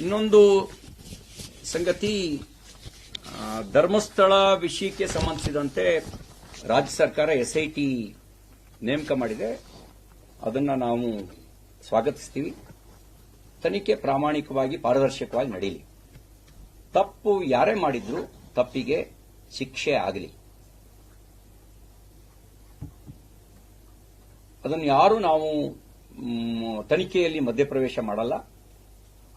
ಇನ್ನೊಂದು ಸಂಗತಿ ಧರ್ಮಸ್ಥಳ ವಿಷಯಕ್ಕೆ ಸಂಬಂಧಿಸಿದಂತೆ ರಾಜ್ಯ ಸರ್ಕಾರ ಎಸ್ಐಟಿ ನೇಮಕ ಮಾಡಿದೆ. ಅದನ್ನ ನಾವು ಸ್ವಾಗತಿಸ್ತೀವಿ. ತನಿಖೆ ಪ್ರಾಮಾಣಿಕವಾಗಿ, ಪಾರದರ್ಶಕವಾಗಿ ನಡೀಲಿ. ತಪ್ಪು ಯಾರೇ ಮಾಡಿದ್ರು ತಪ್ಪಿಗೆ ಶಿಕ್ಷೆ ಆಗಲಿ. ಅದನ್ನು ಯಾರು ನಾವು ತನಿಖೆಯಲ್ಲಿ ಮಧ್ಯಪ್ರವೇಶ ಮಾಡಲ್ಲ.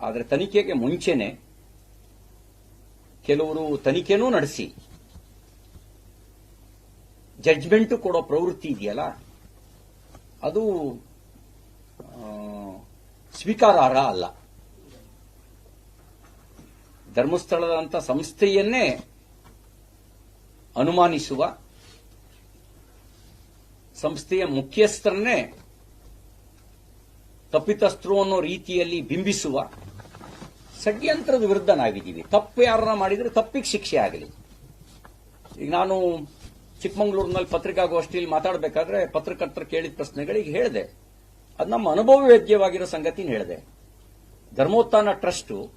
ಆದರೆ ತನಿಖೆಗೆ ಮುಂಚೆನೆ ಕೆಲವರು ತನಿಖೆನೂ ನಡೆಸಿ. ಜಡ್ಜ್ಮೆಂಟ್ ಕೊಡೋ ಪ್ರವೃತ್ತಿ ಇದೆಯಲ್ಲ? ಅದು ಸ್ವೀಕಾರಾರ್ಹ ಅಲ್ಲ. ಧರ್ಮಸ್ಥಳದಂತ ಸಂಸ್ಥೆಯನ್ನೇ ಅನುಮಾನಿಸುವ ಸಂಸ್ಥೆಯ ಮುಖ್ಯಸ್ಥರನ್ನೇ ತಪ್ಪಿತಸ್ಥರು ಅನ್ನೋ ರೀತಿಯಲ್ಲಿ ಬಿಂಬಿಸುವ ಷಡ್ಯಂತ್ರದ ವಿರುದ್ಧ ನಾವಿದ್ದೀವಿ ತಪ್ಪು ಯಾರನ್ನ ಮಾಡಿದ್ರೆ ತಪ್ಪಿಗೆ ಶಿಕ್ಷೆ ಆಗಲಿ. ಈಗ ನಾನು ಚಿಕ್ಕಮಂಗ್ಳೂರಿನಲ್ಲಿ ಪತ್ರಿಕಾಗೋಷ್ಠಿಯಲ್ಲಿ ಮಾತಾಡಬೇಕಾದ್ರೆ ಪತ್ರಕರ್ತರು ಕೇಳಿದ ಪ್ರಶ್ನೆಗಳಿಗೆ ಹೇಳಿದೆ. ಅದು ನಮ್ಮ ಅನುಭವ ವೇದ್ಯವಾಗಿರೋ ಸಂಗತಿನ ಹೇಳಿದೆ. ಧರ್ಮೋತ್ಥಾನ ಟ್ರಸ್ಟ್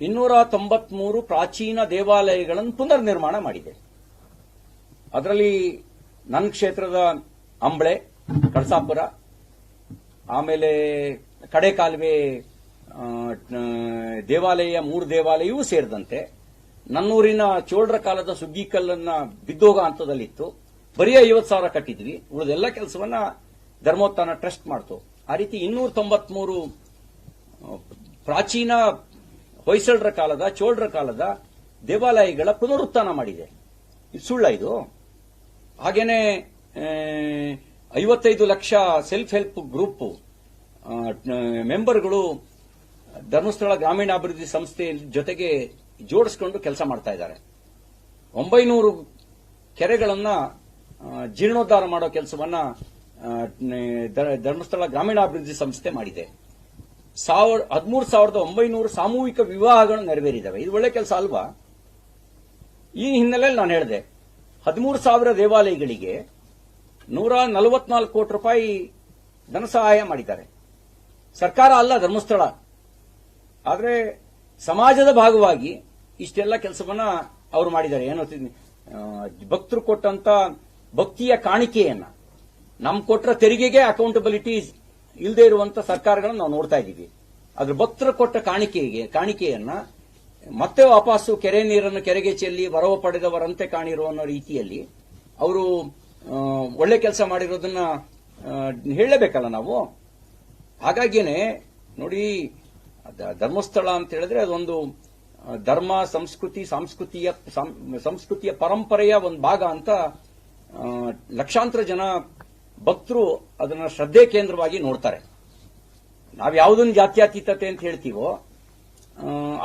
ಇನ್ನೂರ ತೊಂಬತ್ಮೂರು ಪ್ರಾಚೀನ ದೇವಾಲಯಗಳನ್ನು ಪುನರ್ ನಿರ್ಮಾಣ ಮಾಡಿದೆ. ಅದರಲ್ಲಿ ನನ್ನ ಕ್ಷೇತ್ರದ ಅಂಬಳೆ ಕಳಸಾಪುರ ಆಮೇಲೆ ಕಡೆ ಕಾಲುವೆ ದೇವಾಲಯ, ಮೂರು ದೇವಾಲಯವೂ ಸೇರಿದಂತೆ ನನ್ನೂರಿನ ಚೋಳರ ಕಾಲದ ಸುಗ್ಗಿಕಲ್ಲನ್ನ ಬಿದ್ದೋಗ ಹಂತದಲ್ಲಿತ್ತು. ಬರೀ ಐವತ್ತು ಸಾವಿರ ಕಟ್ಟಿದ್ವಿ. ಉಳಿದೆಲ್ಲ ಕೆಲಸವನ್ನ ಧರ್ಮೋತ್ಥಾನ ಟ್ರಸ್ಟ್ ಮಾಡ್ತು. ಆ ರೀತಿ ಇನ್ನೂರ ತೊಂಬತ್ಮೂರು ಪ್ರಾಚೀನ ಹೊಯ್ಸಳರ ಕಾಲದ, ಚೋಳರ ಕಾಲದ ದೇವಾಲಯಗಳ ಪುನರುತ್ಥಾನ ಮಾಡಿದೆ. ಇದು ಸುಳ್ಳ ಇದು. ಹಾಗೇನೆ ಐವತ್ತೈದು ಲಕ್ಷ ಸೆಲ್ಫ್ ಹೆಲ್ಪ್ ಗ್ರೂಪ್ ಮೆಂಬರ್ಗಳು ಧರ್ಮಸ್ಥಳ ಗ್ರಾಮೀಣಾಭಿವೃದ್ಧಿ ಸಂಸ್ಥೆ ಜೊತೆಗೆ ಜೋಡಿಸ್ಕೊಂಡು ಕೆಲಸ ಮಾಡ್ತಾ ಇದ್ದಾರೆ. ಒಂಬೈನೂರು ಕೆರೆಗಳನ್ನು ಜೀರ್ಣೋದ್ಧಾರ ಮಾಡೋ ಕೆಲಸವನ್ನ ಧರ್ಮಸ್ಥಳ ಗ್ರಾಮೀಣಾಭಿವೃದ್ಧಿ ಸಂಸ್ಥೆ ಮಾಡಿದೆ. ಸಾವಿರ, ಹದಿಮೂರು ಸಾವಿರದ ಒಂಬೈನೂರು ಸಾಮೂಹಿಕ ವಿವಾಹಗಳು ನೆರವೇರಿದ್ದಾವೆ ಇದು ಒಳ್ಳೆ ಕೆಲಸ ಅಲ್ವಾ? ಈ ಹಿನ್ನೆಲೆಯಲ್ಲಿ ನಾನು ಹೇಳಿದೆ, ಹದಿಮೂರು ಸಾವಿರ ದೇವಾಲಯಗಳಿಗೆ ನೂರ ನಲವತ್ನಾಲ್ಕು ಕೋಟಿ ರೂಪಾಯಿ ಧನ ಸಹಾಯ ಮಾಡಿದ್ದಾರೆ. ಸರ್ಕಾರ ಅಲ್ಲ, ಧರ್ಮಸ್ಥಳ. ಆದರೆ ಸಮಾಜದ ಭಾಗವಾಗಿ ಇಷ್ಟೆಲ್ಲ ಕೆಲಸವನ್ನ ಅವರು ಮಾಡಿದ್ದಾರೆ. ಏನು ಭಕ್ತರು ಕೊಟ್ಟಂತ ಭಕ್ತಿಯ ಕಾಣಿಕೆಯನ್ನ, ನಮ್ ಕೊಟ್ಟರ ತೆರಿಗೆಗೆ ಅಕೌಂಟಬಿಲಿಟಿ ಇಲ್ಲದೆ ಇರುವಂತ ಸರ್ಕಾರಗಳನ್ನು ನಾವು ನೋಡ್ತಾ ಇದ್ದೀವಿ. ಆದ್ರೆ ಭಕ್ತರು ಕೊಟ್ಟ ಕಾಣಿಕೆಗೆ, ಕಾಣಿಕೆಯನ್ನ ಮತ್ತೆ ವಾಪಸ್ಸು ಕೆರೆ ನೀರನ್ನು ಕೆರೆಗೆ ಚೆಲ್ಲಿ, ವರವ ಪಡೆದವರಂತೆ ಕಾಣಿರುವ ರೀತಿಯಲ್ಲಿ, ಅವರು ಒಳ್ಳೆ ಕೆಲಸ ಮಾಡಿರೋದನ್ನ ಹೇಳಲೇಬೇಕಲ್ಲ ನಾವು? ಹಾಗಾಗಿನೇ, ನೋಡಿ ಧರ್ಮಸ್ಥಳ ಅಂತ ಹೇಳಿದ್ರೆ ಅದೊಂದು ಧರ್ಮ, ಸಂಸ್ಕೃತಿ, ಸಾಂಸ್ಕೃತಿಯ ಸಂಸ್ಕೃತಿಯ ಪರಂಪರೆಯ ಒಂದು ಭಾಗ ಅಂತ ಲಕ್ಷಾಂತರ ಜನ ಭಕ್ತರು ಅದನ್ನ ಶ್ರದ್ಧೆ ಕೇಂದ್ರವಾಗಿ ನೋಡ್ತಾರೆ. ನಾವು ಯಾವುದೊಂದು ಜಾತ್ಯಾತೀತತೆ ಅಂತ ಹೇಳ್ತೀವೋ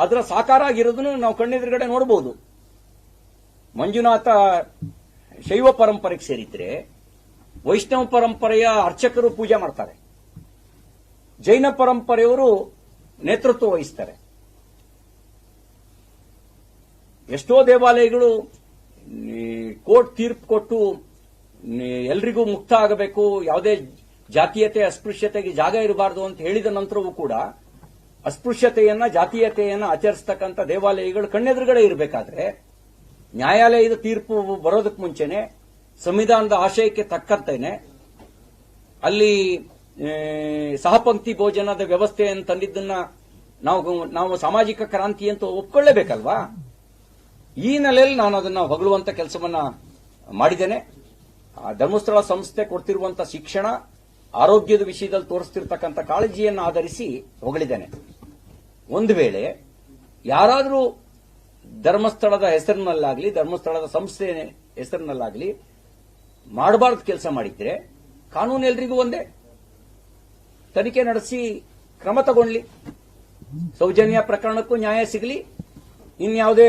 ಅದರ ಸಾಕಾರ ಆಗಿರೋದನ್ನು ನಾವು ಕಣ್ಣೆದುರುಗಡೆ ನೋಡಬಹುದು ಮಂಜುನಾಥ ಶೈವ ಪರಂಪರೆಗೆ ಸೇರಿದ್ರೆ ವೈಷ್ಣವ ಪರಂಪರೆಯ ಅರ್ಚಕರು ಪೂಜೆ ಮಾಡ್ತಾರೆ. ಜೈನ ಪರಂಪರೆಯವರು ನೇತೃತ್ವ ವಹಿಸ್ತಾರೆ. ಎಷ್ಟೋ ದೇವಾಲಯಗಳು ಕೋರ್ಟ್ ತೀರ್ಪು ಕೊಟ್ಟು ಎಲ್ರಿಗೂ ಮುಕ್ತ ಆಗಬೇಕು, ಯಾವುದೇ ಜಾತೀಯತೆ, ಅಸ್ಪೃಶ್ಯತೆಗೆ ಜಾಗ ಇರಬಾರದು ಅಂತ ಹೇಳಿದ ನಂತರವೂ ಕೂಡ ಅಸ್ಪೃಶ್ಯತೆಯನ್ನ, ಜಾತೀಯತೆಯನ್ನ ಆಚರಿಸ್ತಕ್ಕಂಥ ದೇವಾಲಯಗಳು ಕಣ್ಣೆದುರುಗಡೆ ಇರಬೇಕಾದ್ರೆ ನ್ಯಾಯಾಲಯದ ತೀರ್ಪು ಬರೋದಕ್ಕೆ ಮುಂಚೆನೆ ಸಂವಿಧಾನದ ಆಶಯಕ್ಕೆ ತಕ್ಕಂತೇನೆ ಅಲ್ಲಿ ಸಹಪಂಕ್ತಿ ಭೋಜನದ ವ್ಯವಸ್ಥೆಯನ್ನು ತಂದಿದ್ದನ್ನ ನಾವು ನಾವು ಸಾಮಾಜಿಕ ಕ್ರಾಂತಿ ಅಂತ ಒಪ್ಕೊಳ್ಳೇಬೇಕಲ್ವಾ? ಈ ನೆಲೆಯಲ್ಲಿ ನಾನು ಅದನ್ನ ಹೊಗಳುವಂತ ಕೆಲಸವನ್ನ ಮಾಡಿದ್ದೇನೆ. ಧರ್ಮಸ್ಥಳ ಸಂಸ್ಥೆ ಕೊಡ್ತಿರುವಂತ ಶಿಕ್ಷಣ, ಆರೋಗ್ಯದ ವಿಷಯದಲ್ಲಿ ತೋರಿಸ್ತಿರ್ತಕ್ಕಂಥ ಕಾಳಜಿಯನ್ನು ಆಧರಿಸಿ ಹೊಗಳಿದ್ದೇನೆ. ಒಂದು ವೇಳೆ ಯಾರಾದರೂ ಧರ್ಮಸ್ಥಳದ ಹೆಸರಿನಲ್ಲಾಗಲಿ, ಧರ್ಮಸ್ಥಳದ ಸಂಸ್ಥೆ ಹೆಸರಿನಲ್ಲಾಗಲಿ ಮಾಡಬಾರ್ದು ಕೆಲಸ ಮಾಡಿದ್ರೆ ಕಾನೂನು ಎಲ್ರಿಗೂ ಒಂದೇ. ತನಿಖೆ ನಡೆಸಿ ಕ್ರಮ ತಗೊಳ್ಳಿ ಸೌಜನ್ಯ ಪ್ರಕರಣಕ್ಕೂ ನ್ಯಾಯ ಸಿಗಲಿ. ಇನ್ಯಾವುದೇ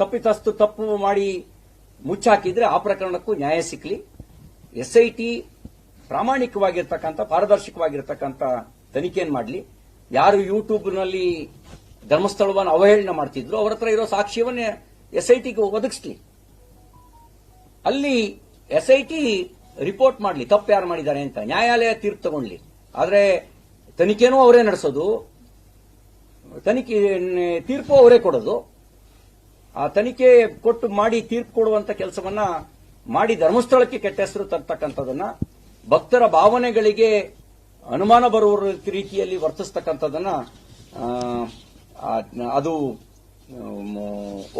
ತಪ್ಪಿತಸ್ತು ತಪ್ಪು ಮಾಡಿ ಮುಚ್ಚಾಕಿದ್ರೆ ಆ ಪ್ರಕರಣಕ್ಕೂ ನ್ಯಾಯ ಸಿಕ್ಕಲಿ ಎಸ್ಐಟಿ ಪ್ರಾಮಾಣಿಕವಾಗಿರ್ತಕ್ಕಂಥ, ಪಾರದರ್ಶಕವಾಗಿರ್ತಕ್ಕಂಥ ತನಿಖೆಯನ್ನು ಮಾಡಲಿ. ಯಾರು ಯೂಟ್ಯೂಬ್ನಲ್ಲಿ ಧರ್ಮಸ್ಥಳವನ್ನು ಅವಹೇಳನ ಮಾಡ್ತಿದ್ರು. ಅವರ ಹತ್ರ ಇರೋ ಸಾಕ್ಷ್ಯವನ್ನೇ ಟಿಗೆ ಒದಗಿಸ್ಲಿ. ಅಲ್ಲಿ ಎಸ್ ಐ ಟಿ ರಿಪೋರ್ಟ್ ಮಾಡಲಿ. ತಪ್ಪು ಯಾರು ಮಾಡಿದ್ದಾರೆ ಅಂತ. ನ್ಯಾಯಾಲಯ ತೀರ್ಪು ತಗೊಳ್ಳಿ ಆದರೆ ತನಿಖೆನೂ ಅವರೇ ನಡೆಸೋದು. ತನಿಖೆ ತೀರ್ಪು ಅವರೇ ಕೊಡೋದು. ಆ ತನಿಖೆ ಕೊಟ್ಟು ಮಾಡಿ ತೀರ್ಪು ಕೊಡುವಂತ ಕೆಲಸವನ್ನ ಮಾಡಿ ಧರ್ಮಸ್ಥಳಕ್ಕೆ ಕೆಟ್ಟ ಹೆಸರು ತರ್ತಕ್ಕಂಥದನ್ನ, ಭಕ್ತರ ಭಾವನೆಗಳಿಗೆ ಅನುಮಾನ ಬರುವ ರೀತಿಯಲ್ಲಿ ವರ್ತಿಸ್ತಕ್ಕಂಥದನ್ನ ಅದು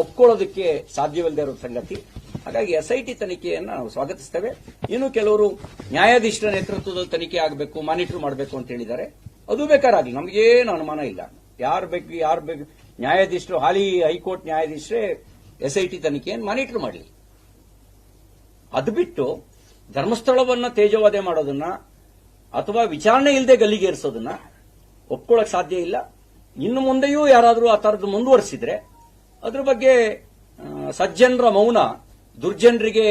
ಒಪ್ಕೊಳ್ಳೋದಕ್ಕೆ ಸಾಧ್ಯವಿಲ್ಲದೆ ಇರೋ ಸಂಗತಿ. ಹಾಗಾಗಿ ಎಸ್ಐಟಿ ತನಿಖೆಯನ್ನು ನಾವು ಸ್ವಾಗತಿಸ್ತೇವೆ. ಇನ್ನು ಕೆಲವರು ನ್ಯಾಯಾಧೀಶರ ನೇತೃತ್ವದ ತನಿಖೆ ಆಗಬೇಕು, ಮಾನಿಟರ್ ಮಾಡಬೇಕು ಅಂತ ಹೇಳಿದ್ದಾರೆ. ಅದು ಬೇಕಾರಾಗಲಿ, ನಮಗೇನು ಅನುಮಾನ ಇಲ್ಲ. ಯಾರು ಬೇಕು ಯಾರು ಬೇಕು, ನ್ಯಾಯಾಧೀಶರು, ಹಾಲಿ ಹೈಕೋರ್ಟ್ ನ್ಯಾಯಾಧೀಶರೇ ಎಸ್ಐಟಿ ತನಿಖೆಯನ್ನು ಮಾನಿಟರ್ ಮಾಡಲಿ. ಅದು ಬಿಟ್ಟು ಧರ್ಮಸ್ಥಳವನ್ನು ತೇಜವಾದೆ ಮಾಡೋದನ್ನ ಅಥವಾ ವಿಚಾರಣೆ ಇಲ್ಲದೆ ಗಲ್ಲಿಗೇರಿಸೋದನ್ನ ಒಪ್ಕೊಳ್ಳಕ್ ಸಾಧ್ಯ ಇಲ್ಲ. ಇನ್ನು ಮುಂದೆಯೂ ಯಾರಾದರೂ ಆ ಥರದ್ದು ಮುಂದುವರಿಸಿದ್ರೆ ಅದ್ರ ಬಗ್ಗೆ ಸಜ್ಜನರ ಮೌನ ದುರ್ಜನರಿಗೆ